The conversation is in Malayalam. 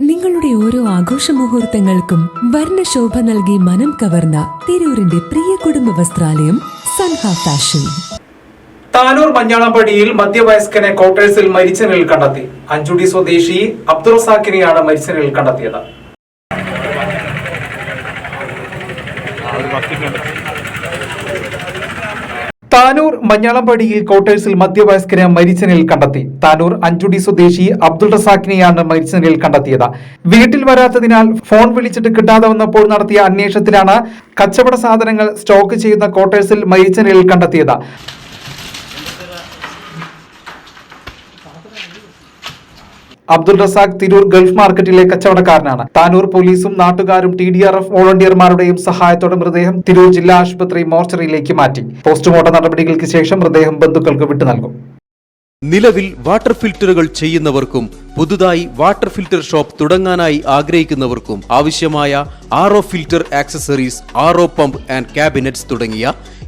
നിങ്ങളുടെ ഓരോ ആഘോഷ മുഹൂർത്തങ്ങൾക്കും വർണശോഭ നൽകി മനം കവർന്ന തിരൂരിന്റെ പ്രിയ കുടുംബ വസ്ത്രാലയം സൻഹ ഫാഷൻ. താനൂർ മഞ്ഞാളമ്പടിയിൽ മധ്യവയസ്കനെ ക്വാർട്ടേഴ്സിൽ മരിച്ച നിലയിൽ കണ്ടെത്തി. അഞ്ചുടി സ്വദേശി അബ്ദുൾ സാക്കിനെയാണ് മരിച്ച നിലയിൽ കണ്ടെത്തിയത് താനൂർ മഞ്ഞളമ്പടിയിൽ ക്വാർട്ടേഴ്സിൽ മധ്യവയസ്കനെ മരിച്ച നിലയിൽ കണ്ടെത്തി. താനൂർ അഞ്ചുടി സ്വദേശി അബ്ദുൾ റസാഖിനെയാണ് മരിച്ച നിലയിൽ കണ്ടെത്തിയത്. വീട്ടിൽ വരാത്തതിനാൽ ഫോൺ വിളിച്ചിട്ട് കിട്ടാതെ വന്നപ്പോൾ നടത്തിയ അന്വേഷണത്തിലാണ് കച്ചവട സാധനങ്ങൾ സ്റ്റോക്ക് ചെയ്യുന്ന ക്വാർട്ടേഴ്സിൽ മരിച്ച നിലയിൽ കണ്ടെത്തിയത്. അബ്ദുൾ റസാഖ് തിരൂർ ഗൾഫ് മാർക്കറ്റിലെ കച്ചവടക്കാരനാണ്. താനൂർ പോലീസും നാട്ടുകാരും ടി ഡി ആർ എഫ് വോളണ്ടിയർമാരുടെയും സഹായത്തോടെ മൃതദേഹം തിരൂർ ജില്ലാ ആശുപത്രി മോർച്ചറിയിലേക്ക് മാറ്റി. പോസ്റ്റ്മോർട്ടം നടപടികൾക്ക് ശേഷം മൃതദേഹം ബന്ധുക്കൾക്ക് വിട്ടു നൽകും. നിലവിൽ വാട്ടർ ഫിൽറ്ററുകൾ ചെയ്യുന്നവർക്കും പുതുതായി വാട്ടർ ഫിൽറ്റർ ഷോപ്പ് തുടങ്ങാനായി ആഗ്രഹിക്കുന്നവർക്കും ആവശ്യമായ R filter accessories R pump and cabinets തുടങ്ങിയ